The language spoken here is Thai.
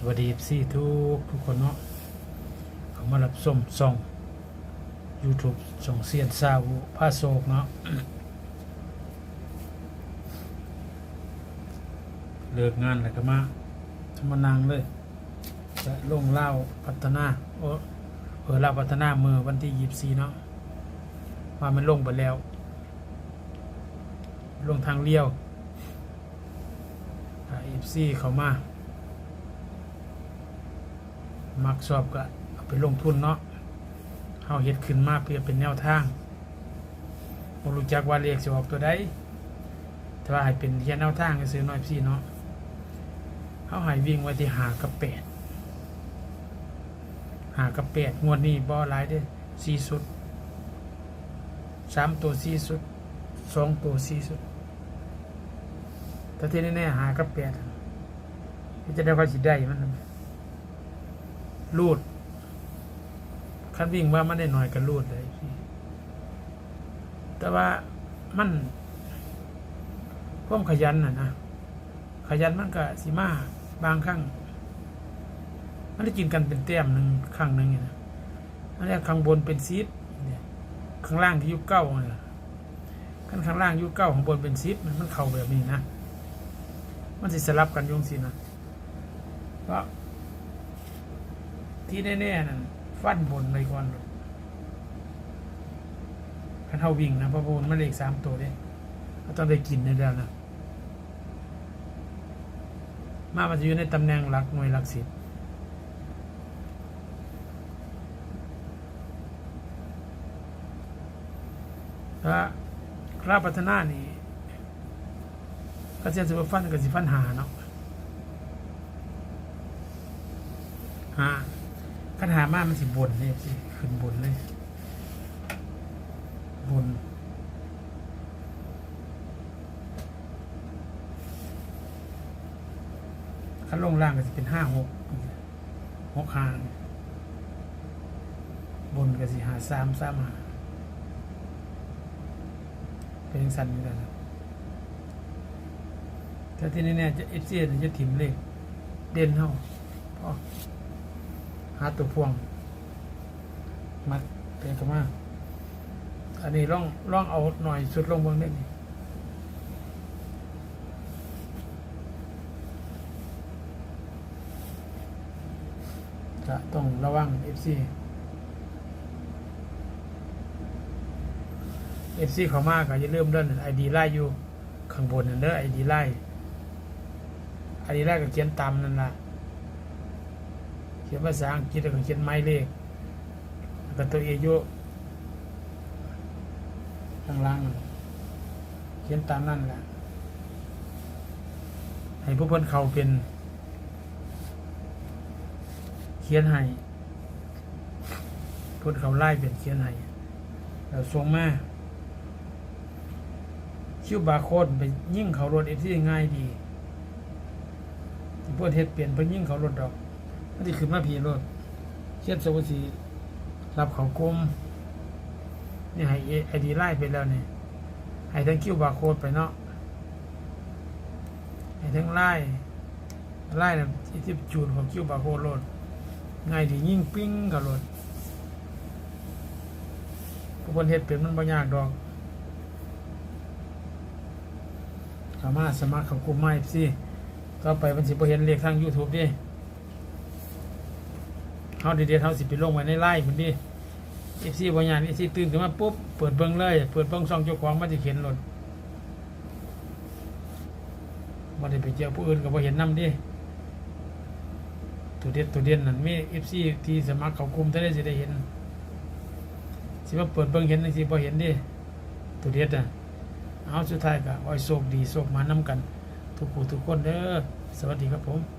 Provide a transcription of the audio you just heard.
สวัสดีซี่ทุกทุกคนเนาะเขามารับชมส่อง YouTube ส่งเซียนซาวผ้าโศกเนาะเลิกงานแล้วก็มาทำมานางเลยจะลงเล่าพัฒนาโอ้เออเล่าพัฒนามือวันที่ยี่สี่เนาะว่ามันลงไปแล้ว ลงทางเลี้ยวอีฟซีเขามา มักชอบก็เอาไปลงทุนเนาะเฮาเฮ็ดขึ้นมาเพื่อเป็นแนวทางบ่รู้จักว่าเลขสิออกตัวใดแต่ว่าให้เป็นแค่แนวทางก็ซื้อน้อยพี่เนาะเฮาให้วิ่งไว้ที่หากับแปดหากับแปดงวดนี้บ่หลายเด้สี่สุดสามตัวสี่สุดสองตัวสี่สุดแต่ที่แน่ๆหากับแปดจะได้ว่าสิได้มันนะ รูดคันวิ่งว่ามันได้หน่อยก็รูดเลยพี่แต่ว่ามันความขยันน่ะนะขยันมันก็สิมาบางครั้งมันได้กินกันเป็นแต้มหนึ่งครั้งหนึ่งนี่นะอันนี้ข้างบนเป็นซีดเนี่ยข้างล่างที่ยุคเก้าเนี่ยข้างข้างล่างยุคเก้าข้างบนเป็นซีดมันมันเข่าแบบนี้นะมันสิสลับกันยุ่งสินะเพราะ ที่แน่ๆนั่นฟันบนเลยก่อนคันเท่าวิ่งนะเพราะบนมันเลขสามตัวเนี่ยก็ต้องได้กินในแล้วนะมามันจะอยู่ในตำแหน่งหลักหน่วยหลักสิบพระคราพัฒนานี่ก็เสียสุฟันกับสิฟันหาเนาะหา คันหามามันสิบนเลยสิขึ้นบนเลยบนคันลงล่างก็จะเป็นห้าหกหกหางบนก็สิหาสามสามหาเป็นสันนี่แหละครับแต่ที่นี่เนี่ยจะเอฟซีจะถิ่มเลขเด่นเท่าพอ หาตัวพวง มัดเป็นกันมาอันนี้ล่องล่องเอาหน่อยสุดลงเบื้องได้นี่จะต้องระวัง FC FC เขามากก็จะเริ่มเล่นไอดีไล่อยู่ข้างบนนั่นเด้อไอดีไล่ไอดีไล่ก็เขียนตามนั่นล่ะ ขียนภาษาอังกฤษแล้วก็เขียนไม้เลขแล้วก็ตัวเอโยข้างล่างเขียนตามนั่นแหละให้ผู้เพิ่นเขาเป็น เขียนให้เพิ่นเขาไล่เป็นเขียนให้แล้วส่งมาคิวบาร์โค้ดไปยิ่งเขารถเอฟซีง่ายดีพื่อนเฮ็ดเปลี่ยนเพิ่นยิ่งเขารถดอก มันจะขึ้นมาผีรถเชียดสวัสดีรับเขากลมนี่ให้ไอดีไล่ไปแล้วเนี่ยให้ทั้งคิวบาร์โค้ดไปเนาะให้ทั้งไล่ไล่นะที่ที่จูนของคิวบาร์โค้ดรถง่ายดียิ่งปิ้งกับรถพวกคนเฮ็ดเป็นมันบ่ยากดอกสามารถสมัครเขากลุ่มไม่สิต่อไปมันสิบ่เห็นเลขทาง YouTube ดิ เขาเดียเขาสิไปลงไว้ในไล่คนดิเอฟซีบางอย่างเอฟซีตื่นขึ้นมาปุ๊บเปิดเบิ้งเลย เปิดเบิ้งซองเจ้าของมันจะเขียนรถมันได้ไปเจอผู้อื่นก็บ่เห็นนำดิตัวเด็ดตัวเด่นนั่นมีเอฟซีที่สมัครเขากลุ่มจะได้สิได้เห็นสิว่าเปิดเบิ้งเห็นสิบ่เห็นดิตัวเด็ดอะเอาสุดท้ายก็อ้อยโชคดีโชคมานำกัน ทุกผู้ทุกคนเด้อสวัสดีครับผม